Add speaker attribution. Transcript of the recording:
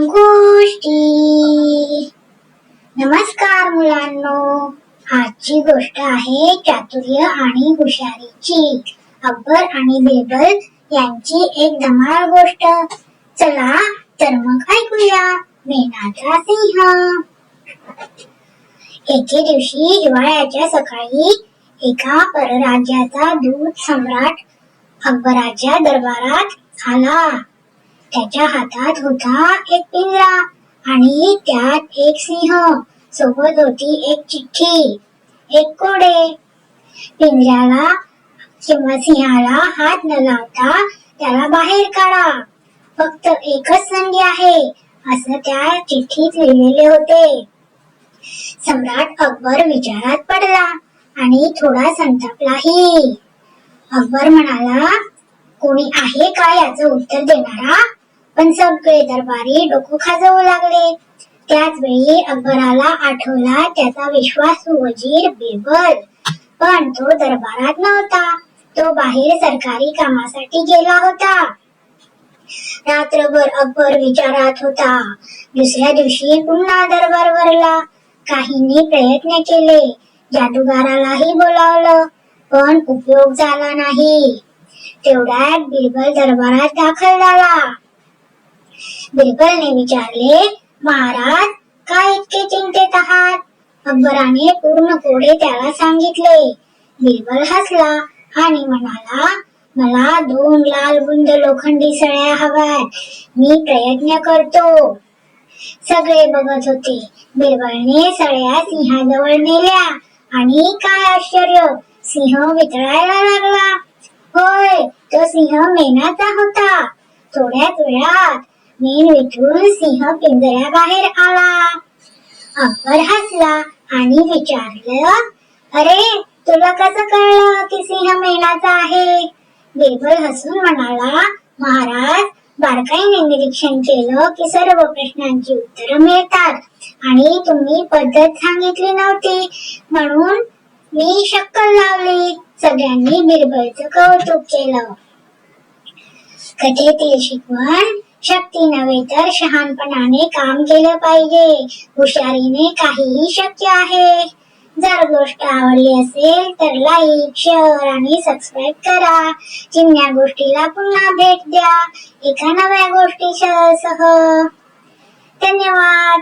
Speaker 1: गोष्टी नमस्कार मुलांनो आजची गोष्ट आहे चातुर्य आणि हुशारीची अकबर आणि बेबल यांची एक धमाल गोष्ट चला तर मग ऐकूया मेनाचा सिंह एके दिवशी हिवाळ्याच्या सकाळी एका परराज्याचा दूत सम्राट अकबराच्या दरबारात आला त्याच्या हातात होता एक पिंजरा आणि त्यात एक सिंह. सोबत होती एक चिठ्ठी एक कोडे. पिंजऱ्याला किंवा सिंहाला हात न लावता त्याला बाहेर काढा. फक्त एकच संधी आहे असं त्या चिठ्ठीत लिहिलेले होते. सम्राट अकबर विचारात पडला आणि थोडा संतापलाही. अकबर म्हणाला कोणी आहे का याचं उत्तर देणारा? पण सगळे दरबारी डोकं खाजवू लागले. त्याच वेळी अकबराला आठवला त्याचा विश्वासू वजीर बिरबल. पण तो दरबारात नव्हता. तो बाहेर सरकारी कामासाठी गेला होता. रात्रभर अकबर विचारात होता. दुसऱ्या दिवशी पुन्हा दरबार भरला. काहींनी प्रयत्न केले. जादूगारालाही बोलावलं पण उपयोग झाला नाही. तेवढ्यात बिरबल दरबारात दाखल झाला. बिरबलने विचारले महाराज काय इतके चिंतेत आहात? अकबराने पूर्ण कोडे त्याला सांगितले. बिरबल हसला आणि म्हणाला मला दोन लाल बुंद लोखंडी सळ्या हव्यात. मी प्रयत्न करतो. सगळे बघत होते. बिरबलने सळ्या सिंहाजवळ नेल्या आणि काय आश्चर्य सिंह वितळायला लागला. होय तो सिंह मेनाचा होता. थोड्याच वेळात मेन विटून सिंह पिंजऱ्याबाहेर आला। अकबर हसला आणि विचारलं अरे तुला कसं कळलं की सिंह मेनाचा आहे? बिरबल हसून म्हणाला महाराज बारकाईने निरीक्षण केलं की सर्व प्रश्नांची उत्तरं मिळतात आणि तुम्ही पद्धत सांगितली नव्हती. म्हणून मी शक्कल लावली. सगळ्यांनी बिरबलचं कौतुक केलं. कथेतील शिकवण शक्ती नव्हे तर शहाणपणाने काम केलं पाहिजे. हुशारीने काहीही शक्य आहे. जर गोष्ट आवडली असेल तर लाईक शेअर आणि सबस्क्राईब करा. चिमण्या गोष्टीला पुन्हा भेट द्या. एका नव्या गोष्टी सह धन्यवाद.